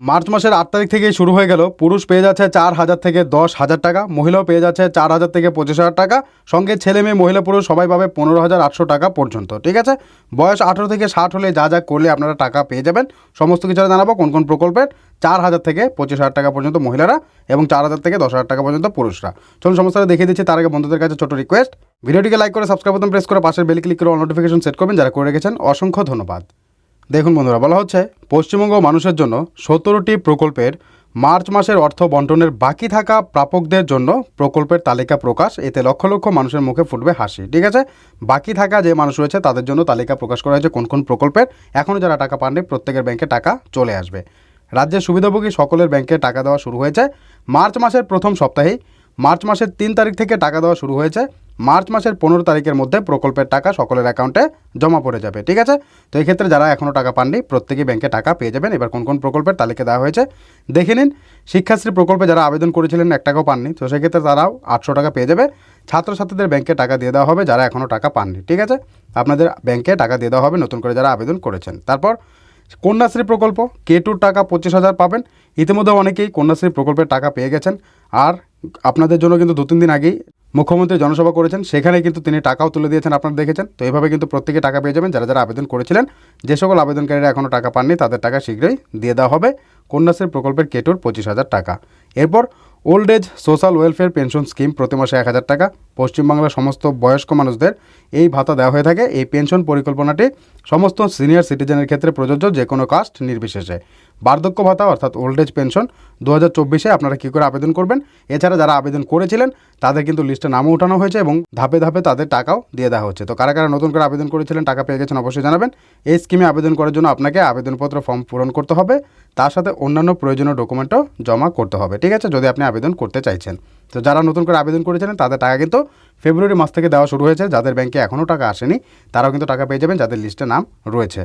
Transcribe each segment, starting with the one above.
March মাসের আট তারিখ থেকেই শুরু হয়ে গেল। পুরুষ পেয়ে যাচ্ছে চার হাজার থেকে দশ হাজার টাকা, মহিলাও পেয়ে যাচ্ছে চার হাজার থেকে পঁচিশ হাজার টাকা। সঙ্গে ছেলে মেয়ে, মহিলা, পুরুষ সবাই পাবে পনেরো হাজার আটশো টাকা পর্যন্ত, ঠিক আছে? বয়স আঠেরো থেকে ষাট হলে যা যা করলে আপনারা টাকা পেয়ে যাবেন। সমস্ত কিছু জানাব কোন কোন প্রকল্পের। চার হাজার থেকে পঁচিশ হাজার টাকা পর্যন্ত মহিলারা এবং চার হাজার থেকে দশ হাজার টাকা পর্যন্ত পুরুষরা। চলুন সমস্যাটা দেখিয়ে দিচ্ছি, তার আগে বন্ধুদের কাছে ছোট রিকোয়েস্ট ভিডিওটিকে লাইক করে সাবস্ক্রাইব বাটন প্রেস করে পাশের বেল ক্লিক করে নোটিফিকেশন সেট করবেন। যারা করে রেখেছেন, অসংখ্য ধন্যবাদ। দেখুন বন্ধুরা, বলা হচ্ছে পশ্চিমবঙ্গ মানুষের জন্য সতেরোটি প্রকল্পের মার্চ মাসের অর্থ বন্টনের বাকি থাকা প্রাপকদের জন্য প্রকল্পের তালিকা প্রকাশ। এতে লক্ষ লক্ষ মানুষের মুখে ফুটবে হাসি, ঠিক আছে? বাকি থাকা যে মানুষ রয়েছে, তাদের জন্য তালিকা প্রকাশ করা হয়েছে কোন কোন প্রকল্পের। এখনও যারা টাকা পাননি, প্রত্যেকের ব্যাংকে টাকা চলে আসবে। রাজ্যের সুবিধাভোগী সকলের ব্যাংকে টাকা দেওয়া শুরু হয়েছে। মার্চ মাসের প্রথম সপ্তাহেই, মার্চ মাসের তিন তারিখ থেকে টাকা দেওয়া শুরু হয়েছে। মার্চ মাসের পনেরো তারিখের মধ্যে প্রকল্পের টাকা সকলের অ্যাকাউন্টে জমা পড়ে যাবে, ঠিক আছে? তো এই ক্ষেত্রে যারা এখনও টাকা পাননি, প্রত্যেকেই ব্যাংকে টাকা পেয়ে যাবেন। এবার কোন কোন প্রকল্পের তালিকা দেওয়া হয়েছে দেখে নিন। শিক্ষাশ্রী প্রকল্পে যারা আবেদন করেছিলেন, এক টাকাও পাননি। তো সেক্ষেত্রে তারাও আটশো টাকা পেয়ে যাবে। ছাত্রছাত্রীদের ব্যাংকে টাকা দিয়ে দেওয়া হবে যারা এখনও টাকা পাননি, ঠিক আছে? আপনাদের ব্যাংকে টাকা দিয়ে দেওয়া হবে নতুন করে যারা আবেদন করেছেন। তারপর কন্যাশ্রী প্রকল্প কে টুর টাকা পঁচিশ হাজার পাবেন। ইতিমধ্যে অনেকেই কন্যাশ্রী প্রকল্পের টাকা পেয়ে গেছেন। আর আপনাদের জন্য কিন্তু দু তিন দিন আগেই মুখ্যমন্ত্রী জনসভা করেছেন সেখানে কিন্তু তিনি টাকাও তুলে দিয়েছেন, আপনারা দেখেছেন। তো এইভাবে কিন্তু প্রত্যেকে টাকা পেয়ে যাবেন, যারা যারা আবেদন করেছিলেন, যে সকল আবেদনকারীরা এখনও টাকা পাননি, তাদের টাকা শীঘ্রই দিয়ে দেওয়া হবে। কন্যাশ্রী প্রকল্পের কেটুর পঁচিশ হাজার টাকা। এরপর old age social welfare pension scheme প্রতি মাসে এক হাজার টাকা। পশ্চিমবাংলার সমস্ত বয়স্ক মানুষদের এই ভাতা দেওয়া হয়ে থাকে। এই পেনশন পরিকল্পনাটি সমস্ত সিনিয়র সিটিজেনের ক্ষেত্রে প্রযোজ্য, যে কোনো কাস্ট নির্বিশেষে। বার্ধক্য ভাতা, অর্থাৎ ওল্ড এজ পেনশন দু হাজার চব্বিশে আপনারা কী করে আবেদন করবেন? এছাড়া যারা আবেদন করেছিলেন, তাদের কিন্তু লিস্টে নামও ওঠানো হয়েছে এবং ধাপে ধাপে তাদের টাকাও দিয়ে দেওয়া হচ্ছে। তো কারা কারা নতুন করে আবেদন করেছিলেন, টাকা পেয়ে গেছেন অবশ্যই জানাবেন। এই স্কিমে আবেদন করার জন্য আপনাকে আবেদনপত্র ফর্ম পূরণ করতে হবে। তার সাথে অন্যান্য প্রয়োজনীয় ডকুমেন্টও জমা করতে হবে, ঠিক আছে? যদি আপনি আবেদন করতে চাইছেন। তো যারা নতুন করে আবেদন করেছিলেন, তাদের টাকা কিন্তু ফেব্রুয়ারি মাস থেকে দেওয়া শুরু হয়েছে। যাদের ব্যাংকে এখনও টাকা আসেনি, তারাও কিন্তু টাকা পেয়ে যাবেন, যাদের লিস্টে নাম রয়েছে।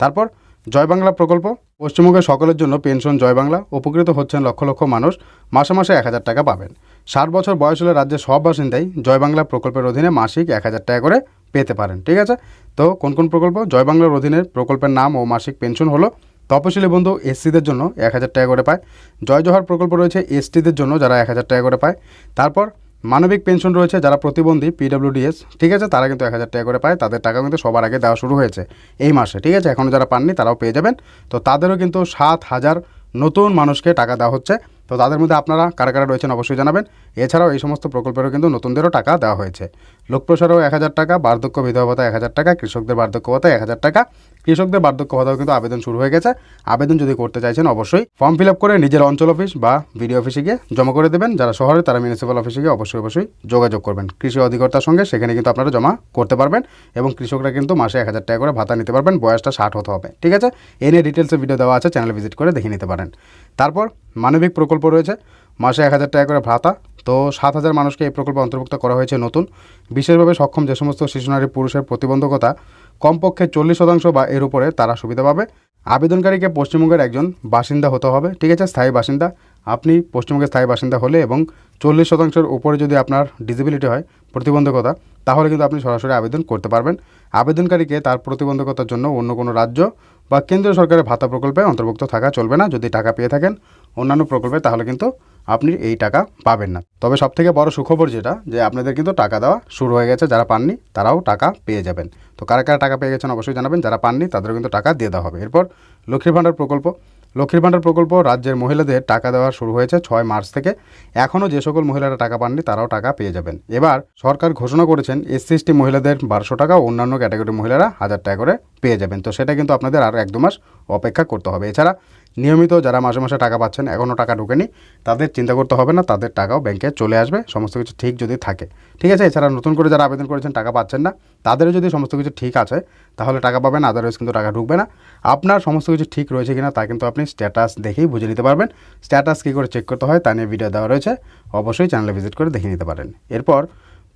তারপর জয় বাংলা প্রকল্প? পশ্চিমবঙ্গের সকলের জন্য পেনশন জয় বাংলা। উপকৃত হচ্ছেন লক্ষ লক্ষ মানুষ। মাসে মাসে এক হাজার টাকা পাবেন। ষাট বছর বয়স হলে রাজ্যের সব বাসিন্দাই জয় বাংলা প্রকল্পের অধীনে মাসিক এক হাজার টাকা করে পেতে পারেন, ঠিক আছে? তো কোন কোন প্রকল্প? জয় বাংলার অধীনে প্রকল্পের নাম ও মাসিক পেনশন হলো তপশিলি বন্ধু এসসিদের জন্য এক হাজার টাকা করে পায়। জয় জোহার প্রকল্প রয়েছে এসটিদের জন্য যারা এক হাজার টাকা করে পায়। তারপর মানবিক পেনশন রয়েছে যারা প্রতিবন্ধী পিডব্লিউডিএস ঠিক আছে? তারা কিন্তু এক হাজার টাকা করে পায়। তাদের টাকা কিন্তু সবার আগে দেওয়া শুরু হয়েছে এই মাসে, ঠিক আছে? এখনও যারা পাননি, তারাও পেয়ে যাবেন। তো তাদেরও কিন্তু সাত হাজার নতুন মানুষকে টাকা দেওয়া হচ্ছে। তো তাদের মধ্যে আপনারা কারা কারা রয়েছেন অবশ্যই জানাবেন। এছাড়াও এই সমস্ত প্রকল্পেরও কিন্তু নতুনদেরও টাকা দেওয়া হয়েছে। লোকপ্রসারও এক হাজার টাকা, বার্ধক্য বিধবা ভাতা এক হাজার টাকা, কৃষকদের বার্ধক্য ভাতা এক হাজার টাকা। কৃষকদের বার্ধক্য ভাতাও কিন্তু আবেদন শুরু হয়ে গেছে। আবেদন যদি করতে চাইছেন, অবশ্যই ফর্ম ফিল আপ করে নিজের অঞ্চল অফিস বা বিডিও অফিসে গিয়ে জমা করে দেবেন। যারা শহরে, তারা মিউনিসিপ্যাল অফিসে গিয়ে অবশ্যই অবশ্যই যোগাযোগ করবেন। কৃষি অধিকর্তার সঙ্গে সেখানে কিন্তু আপনারা জমা করতে পারবেন এবং কৃষকরা কিন্তু মাসে এক হাজার টাকা করে ভাতা নিতে পারবেন। বয়সটা ষাট হতে হবে, ঠিক আছে? এ নিয়ে ডিটেলসে ভিডিও দেওয়া আছে চ্যানেল ভিজিট করে দেখে নিতে পারেন। তারপর মানবিক প্রকল্প রয়েছে। মাসে এক হাজার টাকা করে ভাতা তো সাত হাজার মানুষকে এই প্রকল্পে অন্তর্ভুক্ত করা হয়েছে নতুন। বিশেষভাবে সক্ষম যে সমস্ত শিশু, নারী, পুরুষের প্রতিবন্ধকতা কমপক্ষে চল্লিশ শতাংশ বা এর উপরে তারা সুবিধা পাবে। আবেদনকারীকে পশ্চিমবঙ্গের একজন বাসিন্দা হতে হবে। ঠিক আছে, স্থায়ী বাসিন্দা। আপনি পশ্চিমবঙ্গের স্থায়ী বাসিন্দা হলে এবং চল্লিশ শতাংশের উপরে যদি আপনার ডিসেবিলিটি হয়, প্রতিবন্ধকতা, তাহলে কিন্তু আপনি সরাসরি আবেদন করতে পারবেন। আবেদনকারীকে তার প্রতিবন্ধকতার জন্য অন্য কোনো রাজ্য বা কেন্দ্রীয় সরকারের ভাতা প্রকল্পে অন্তর্ভুক্ত থাকা চলবে না। যদি টাকা পেয়ে থাকেন অন্যান্য প্রকল্পে, তাহলে কিন্তু আপনি এই টাকা পাবেন না। তবে সবথেকে বড় সুখবর যেটা, যে আপনাদের কিন্তু টাকা দেওয়া শুরু হয়ে গেছে। যারা পাননি, তারাও টাকা পেয়ে যাবেন। তো কারা কারা টাকা পেয়ে গেছেন অবশ্যই জানাবেন। যারা পাননি, তাদেরও কিন্তু টাকা দিয়ে দেওয়া হবে। এরপর লক্ষ্মীর ভাণ্ডার প্রকল্প। লক্ষ্মীর ভাণ্ডার প্রকল্প, রাজ্যের মহিলাদের টাকা দেওয়া শুরু হয়েছে ছয় মার্চ থেকে। এখনও যে সকল মহিলারা টাকা পাননি, তারাও টাকা পেয়ে যাবেন। এবার সরকার ঘোষণা করেছেন, এসসি, এসটি মহিলাদের বারোশো টাকা অন্যান্য ক্যাটাগরি মহিলারা হাজার টাকা করে পেয়ে যাবেন। তো সেটা কিন্তু আপনাদের আর এক দু মাস অপেক্ষা করতে হবে। এছাড়া নিয়মিত যারা মাসে মাসে টাকা পাচ্ছেন এখনও টাকা ঢোকেনি, তাদের চিন্তা করতে হবে না, তাদের টাকাও ব্যাংকে চলে আসবে, সমস্ত কিছু ঠিক যদি থাকে। ঠিক আছে? এছাড়া নতুন করে যারা আবেদন করেছেন, টাকা পাচ্ছেন না, তাদেরও যদি সমস্ত কিছু ঠিক আছে, তাহলে টাকা পাবেন আদারওয়াইজ কিন্তু টাকা ঢুকবে না। আপনার সমস্ত কিছু ঠিক রয়েছে কিনা, তা কিন্তু আপনি স্ট্যাটাস দেখেই বুঝে নিতে পারবেন। স্ট্যাটাস কী করে চেক করতে হয়, তা নিয়ে ভিডিও দেওয়া রয়েছে। অবশ্যই চ্যানেলে ভিজিট করে দেখে নিতে পারেন। এরপর,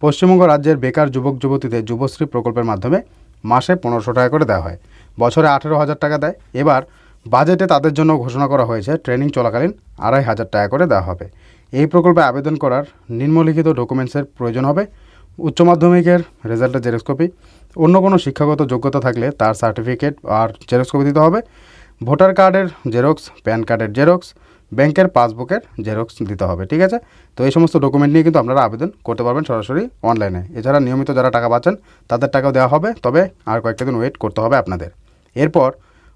পশ্চিমবঙ্গ রাজ্যের বেকার যুবক যুবতীদের যুবশ্রী প্রকল্পের মাধ্যমে মাসে পনেরোশো টাকা করে দেওয়া হয়। বছরে আঠেরো হাজার টাকা দেয়। এবার বাজেটে তাদের জন্য ঘোষণা করা হয়েছে, ট্রেনিং চলাকালীন আড়াই হাজার টাকা করে দেওয়া হবে। এই প্রকল্পে আবেদন করার নিম্নলিখিত ডকুমেন্টসের প্রয়োজন হবে, উচ্চ মাধ্যমিকের রেজাল্টের জেরক্স কপি অন্য কোনো শিক্ষাগত যোগ্যতা থাকলে তার সার্টিফিকেট আর জেরক্স কপি দিতে হবে, ভোটার কার্ডের জেরক্স, প্যান কার্ডের জেরক্স, ব্যাংকের পাসবুকের জেরক্স দিতে হবে, ঠিক আছে? তো এই সমস্ত ডকুমেন্ট নিয়ে কিন্তু আপনারা আবেদন করতে পারবেন সরাসরি অনলাইনে। এছাড়া নিয়মিত যারা টাকা পাচ্ছেন, তাদের টাকাও দেওয়া হবে, তবে আর কয়েকটা দিন ওয়েট করতে হবে আপনাদের। এরপর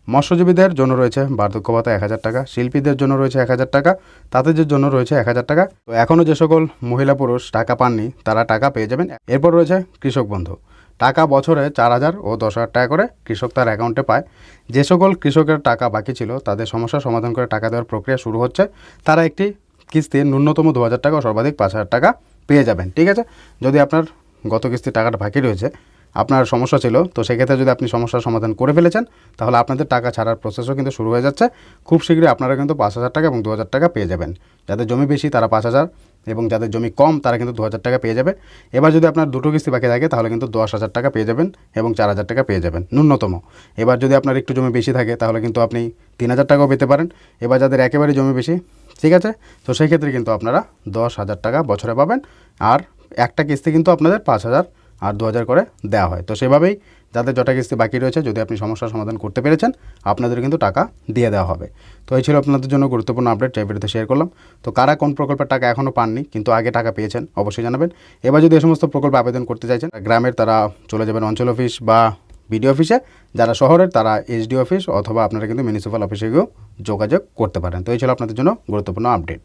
মৎস্যজীবীদের জন্য রয়েছে বার্ধক্য ভাতা এক হাজার টাকা, শিল্পীদের জন্য রয়েছে এক হাজার টাকা তাদের জন্য রয়েছে এক হাজার টাকা। তো এখনও যে সকল মহিলা পুরুষ টাকা পাননি, তারা টাকা পেয়ে যাবেন। এরপর রয়েছে কৃষক বন্ধু। টাকা বছরে চার হাজার ও দশ হাজার টাকা করে কৃষক তার অ্যাকাউন্টে পায়। যে সকল কৃষকের টাকা বাকি ছিল, তাদের সমস্যা সমাধান করে টাকা দেওয়ার প্রক্রিয়া শুরু হচ্ছে। তারা একটি কিস্তি ন্যূনতম দু হাজার টাকা ও সর্বাধিক পাঁচ হাজার টাকা পেয়ে যাবেন, ঠিক আছে? যদি আপনার গত কিস্তির টাকাটা বাকি রয়েছে আপনার সমস্যা ছিল, তো সেক্ষেত্রে যদি আপনি সমস্যার সমাধান করে ফেলেছেন, তাহলে আপনাদের টাকা ছাড়ার প্রসেসও কিন্তু শুরু হয়ে যাচ্ছে। খুব শীঘ্রই আপনারা কিন্তু পাঁচ হাজার টাকা এবং দু হাজার টাকা পেয়ে যাবেন। যাদের জমি বেশি, তারা পাঁচ হাজার এবং যাদের জমি কম, তারা কিন্তু দু হাজার টাকা পেয়ে যাবে। এবার যদি আপনার দুটো কিস্তি বাকি থাকে, তাহলে কিন্তু দশ হাজার টাকা পেয়ে যাবেন এবং চার হাজার টাকা পেয়ে যাবেন, ন্যূনতম। এবার যদি আপনার একটু জমি বেশি থাকে, তাহলে কিন্তু আপনি তিন হাজার টাকাও পেতে পারেন। এবার যাদের একেবারে জমি বেশি, ঠিক আছে? তো সেই ক্ষেত্রে কিন্তু আপনারা দশ হাজার টাকা বছরে পাবেন। আর একটা কিস্তি কিন্তু আপনাদের পাঁচ হাজার আর দু হাজার করে দেওয়া হয়। তো সেভাবেই যাদের জটা কিস্তি বাকি রয়েছে, যদি আপনি সমস্যার সমাধান করতে পেরেছেন, আপনাদের কিন্তু টাকা দিয়ে দেওয়া হবে। তো এই ছিল আপনাদের জন্য গুরুত্বপূর্ণ আপডেট এই ভিডিওতে শেয়ার করলাম। তো কারা কোন প্রকল্পের টাকা এখনও পাননি, কিন্তু আগে টাকা পেয়েছেন, অবশ্যই জানাবেন। এবার যদি এই সমস্ত প্রকল্পে আবেদন করতে চাইছেন, গ্রামের তারা চলে যাবেন অঞ্চল অফিস বা বিডিও অফিসে যারা শহরের, তারা এইচডি অফিস অথবা আপনারা কিন্তু মিউনিসিপ্যাল অফিসে গিয়েও যোগাযোগ করতে পারেন। তো এই ছিল আপনাদের জন্য গুরুত্বপূর্ণ আপডেট